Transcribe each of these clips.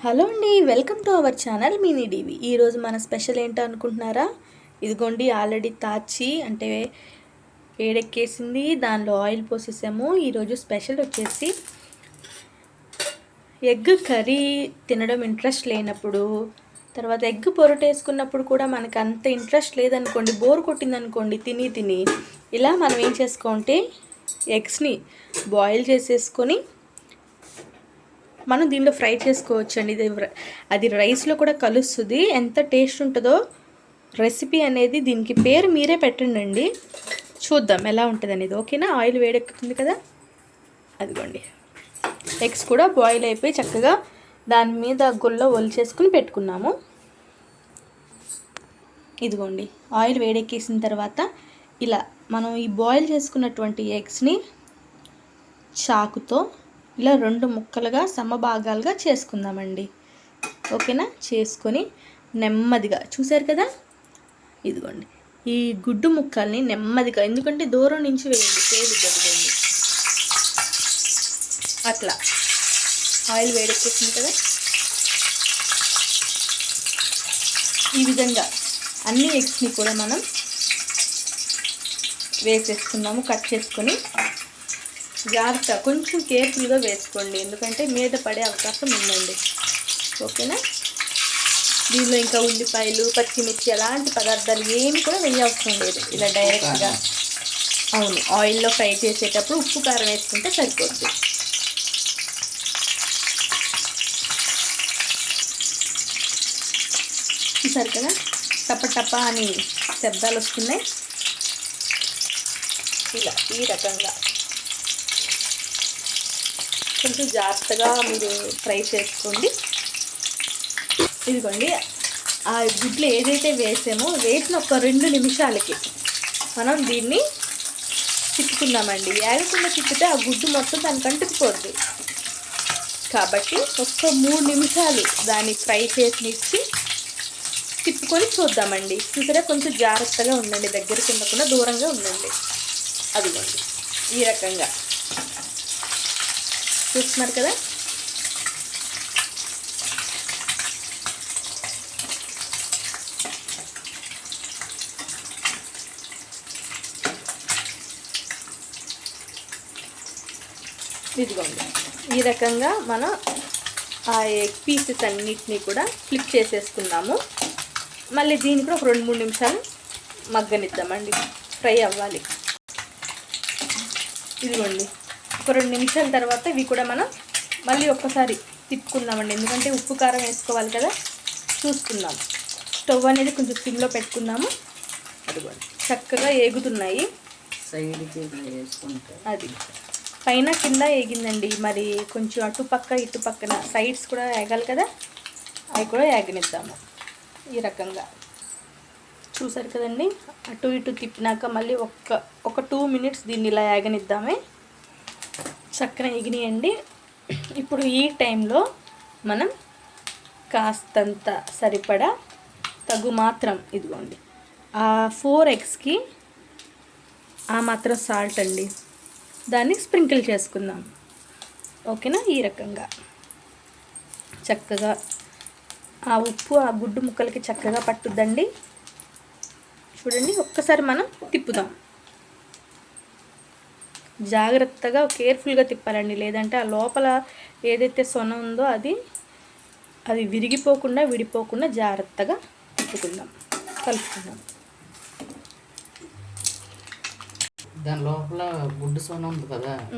Hello అండి welcome to our channel mini DV ఈరోజు మన స్పెషల్ ఏంటో అనుకుంటున్నారా ఇదిగోండి ఆల్రెడీ తాచి అంటే వేడెక్కేసింది దానిలో ఆయిల్ పోసేసాము. ఈరోజు స్పెషల్ వచ్చేసి ఎగ్ కర్రీ తినడం ఇంట్రెస్ట్ లేనప్పుడు తర్వాత ఎగ్ పొరట వేసుకున్నప్పుడు కూడా మనకు అంత ఇంట్రెస్ట్ లేదనుకోండి బోర్ కొట్టిందనుకోండి తిని తిని. ఇలా మనం ఏం చేసుకోంటే ఎగ్స్ని బాయిల్ చేసేసుకొని మనం దీనిలో ఫ్రై చేసుకోవచ్చండి. ఇది అది రైస్లో కూడా కలుస్తుంది. ఎంత టేస్ట్ ఉంటుందో రెసిపీ అనేది దీనికి పేరు మీరే పెట్టండి చూద్దాం ఎలా ఉంటుంది అనేది ఓకేనా? ఆయిల్ వేడెక్కుతుంది కదా? అదిగోండి. ఎగ్స్ కూడా బాయిల్ అయిపోయి చక్కగా దాని మీద గుల్ల ఒలిచేసుకుని పెట్టుకున్నాము. ఇదిగోండి. ఆయిల్ వేడెక్కేసిన తర్వాత ఇలా మనం ఈ బాయిల్ చేసుకున్నటువంటి ఎగ్స్ని చాకుతో ఇలా రెండు ముక్కలుగా సమభాగాలుగా చేసుకుందామండి. ఓకేనా? చేసుకొని నెమ్మదిగా చూశారు కదా? ఇదిగోండి. ఈ గుడ్డు ముక్కల్ని నెమ్మదిగా ఎందుకంటే దూరం నుంచి వేయండి పేరు దగ్గరండి అట్లా. ఆయిల్ వేడెక్కేసింది కదా? ఈ విధంగా అన్ని ఎగ్స్ని కూడా మనం వేసేసుకుందాము కట్ చేసుకొని జాగ్రత్త. కొంచెం కేర్ఫుల్గా వేసుకోండి. ఎందుకంటే మీద పడే అవకాశం ఉందండి. ఓకేనా? దీనిలో ఇంకా ఉల్లిపాయలు పచ్చిమిర్చి అలాంటి పదార్థాలు ఏమి కూడా వేయవసరం లేదు. ఇలా డైరెక్ట్గా అవును ఆయిల్లో ఫ్రై చేసేటప్పుడు ఉప్పు కారం వేసుకుంటే సరిపోద్ది. చూసారు కదా? టప టప అని శబ్దాలు వస్తున్నాయి. ఇలా ఈ రకంగా. కొంచెం జాగ్రత్తగా మీరు ఫ్రై చేసుకోండి. ఇదిగోండి ఆ గుడ్లు ఏదైతే వేసామో వేసిన ఒక రెండు నిమిషాలకి మనం దీన్ని తిప్పుకుందామండి ఏగకుండా తిప్పితే ఆ గుడ్డు మొత్తం దానికి అంటుకుపోద్ది. కాబట్టి ఒక్క మూడు నిమిషాలు దాన్ని ఫ్రై చేసినిచ్చి తిప్పుకొని చూద్దామండి. చూసారా? కొంచెం జాగ్రత్తగా ఉండండి. దగ్గరికి ఉండకుండా దూరంగా ఉండండి. అదిగోండి. ఈ రకంగా. చూస్తున్నారు కదా? ఇదిగోండి ఈ రకంగా మనం ఆ ఎగ్ పీసెస్ అన్నిటినీ కూడా ఫ్లిప్ చేసేసుకుందాము. మళ్ళీ దీన్ని కూడా ఒక రెండు మూడు నిమిషాలు మగ్గనిద్దామండి. ఫ్రై అవ్వాలి. ఇదిగోండి. ఒక రెండు నిమిషాల తర్వాత ఇవి కూడా మనం మళ్ళీ ఒక్కసారి తిప్పుకుందామండి. ఎందుకంటే ఉప్పు కారం వేసుకోవాలి కదా. చూసుకుందాం. స్టవ్ అనేది కొంచెం సిమ్లో పెట్టుకుందాము. అదిగోండి. చక్కగా ఏగుతున్నాయి. అది. పైన కింద ఏగిందండి. మరి కొంచెం అటు పక్క ఇటు పక్కన సైడ్స్ కూడా ఏగాలి కదా. అవి కూడా ఏగనిద్దాము. ఈ రకంగా. చూసారు కదండి? అటు ఇటు తిప్పినాక మళ్ళీ ఒక్క ఒక టూ మినిట్స్ దీన్ని ఇలా ఏగనిద్దామే. చక్కన ఎగినియండి ఇప్పుడు ఈ టైంలో మనం కాస్తంత సరిపడా తగు మాత్రం ఇదిగోండి. ఆ ఫోర్ ఎగ్స్కి ఆ మాత్రం సాల్ట్ అండి. దాన్ని స్ప్రింకిల్ చేసుకుందాం. ఓకేనా? ఈ రకంగా. చక్కగా ఆ ఉప్పు ఆ గుడ్డు ముక్కలకి చక్కగా పట్టుద్దండి. చూడండి ఒక్కసారి మనం తిప్పుదాం. జాగ్రత్తగా కేర్ఫుల్గా తిప్పాలండి. లేదంటే ఆ లోపల ఏదైతే సొన ఉందో అది అది విరిగిపోకుండా విడిపోకుండా జాగ్రత్తగా తిప్పుకుందాం. కలుపుకుందాం. దాని లోపల గుడ్డు సొన ఉంది కదా?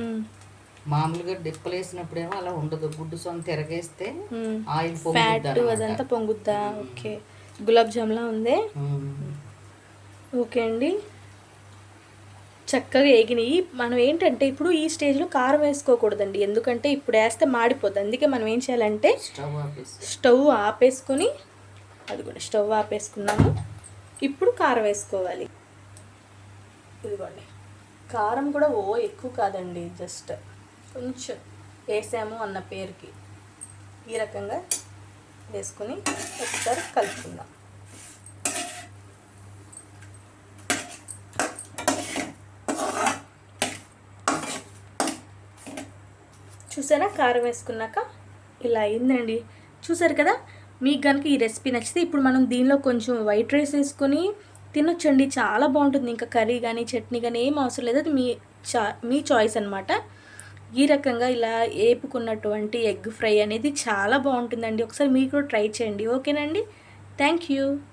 మామూలుగా డిప్పలు వేసినప్పుడేమో అలా ఉండదు. గుడ్డు సొన తిరగేస్తే. ఆయిల్ ఫ్యాట్ అదంతా పొంగుద్దా? ఓకే. గులాబ్ జామ్లా ఉంది? ఓకే అండి. చక్కగా ఎగినాయి మనం ఏంటంటే ఇప్పుడు ఈ స్టేజ్లో కారం వేసుకోకూడదండి. ఎందుకంటే ఇప్పుడు వేస్తే మాడిపోద్ది. అందుకే మనం ఏం చేయాలంటే స్టవ్ ఆపేసుకొని అది కూడా స్టవ్ ఆపేసుకున్నాము. ఇప్పుడు కారం వేసుకోవాలి. ఇదిగోండి. కారం కూడా ఓ ఎక్కువ కాదండి జస్ట్ కొంచెం వేసాము అన్న పేరుకి. ఈ రకంగా వేసుకొని ఒకసారి కలుపుకుందాం. చూసారా? కారం వేసుకున్నాక ఇలా అయిందండి. చూసారు కదా? మీకు కనుక ఈ రెసిపీ నచ్చితే ఇప్పుడు మనం దీనిలో కొంచెం వైట్ రైస్ వేసుకొని తినొచ్చండి. చాలా బాగుంటుంది. ఇంకా కర్రీ కానీ చట్నీ కానీ ఏం అవసరం లేదు. అది మీ చా మీ చాయిస్ అనమాట ఈ రకంగా ఇలా ఏపుకున్నటువంటి ఎగ్ ఫ్రై అనేది చాలా బాగుంటుందండి. ఒకసారి మీరు కూడా ట్రై చేయండి. ఓకేనండి థ్యాంక్ యూ.